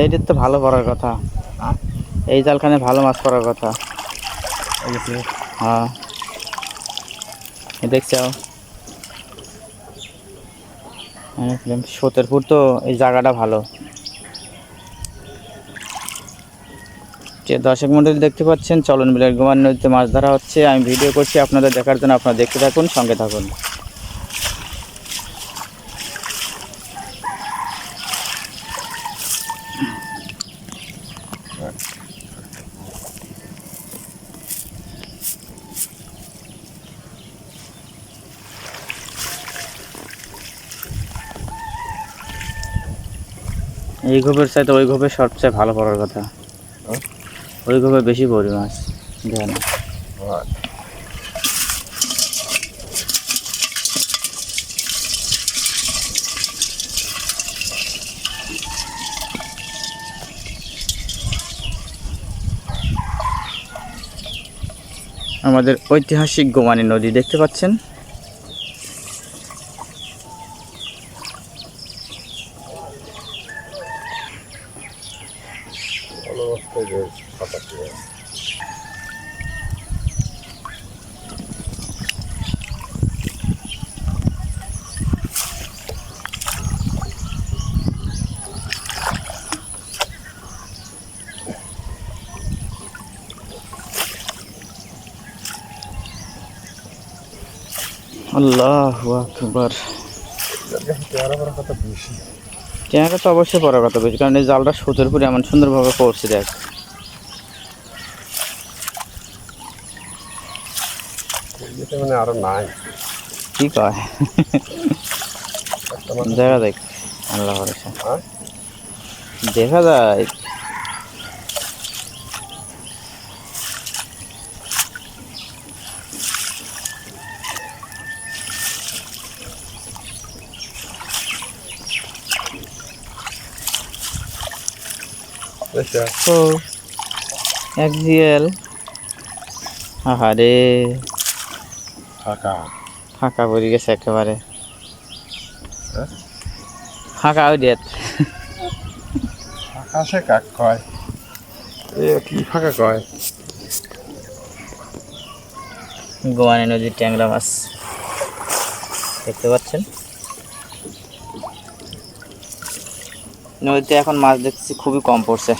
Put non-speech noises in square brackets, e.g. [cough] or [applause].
এইটার তো ভালো পড়ার কথা। হ্যাঁ? এই জালখানে ভালো মাছ পড়ার কথা। হ্যাঁ। এ দেখছ? সতেরপুর তো এই জায়গাটা ভালো। যে দর্শক মন্ডলী দেখতে পাচ্ছেন চলন বিলের গোমান নদীতে মাছ ধরা হচ্ছে। আমি ভিডিও করছি আপনাদের দেখার জন্য আপনারা দেখতে থাকুন সঙ্গে থাকুন। এই গোপের চাইতে ওই গোপের সবচেয়ে ভালো পড়ার কথা। হ্যাঁ? ওই গোপে বেশি পড়ি মাছ আমাদের ঐতিহাসিক গোমানী নদী দেখতে পাচ্ছেন। আল্লাহ আকবার। ট্যাংরা তো অবশ্যই পড়ার কথা বেশি কারণ এই জালটা সুতোর উপরে এমন সুন্দরভাবে পড়ছে দেখ। মানে আরও নাই কি কয়? [laughs] দেখা দেখ আল্লাহ হ্যাঁ? দেখা যায় ও এক জিএল। আহারে। ফাঁকা। ফাঁকা পড়ে গেছে একেবারে। হ্যাঁ? ফাঁকা দিয়াত ফাঁকা সে কাক কয়? এ কি ফাঁকা কয়? গোয়ানি নদীর ট্যাংরা মাছ। দেখতে পাচ্ছেন? নদীতে এখন মাছ দেখছি খুবই কম পড়ছে।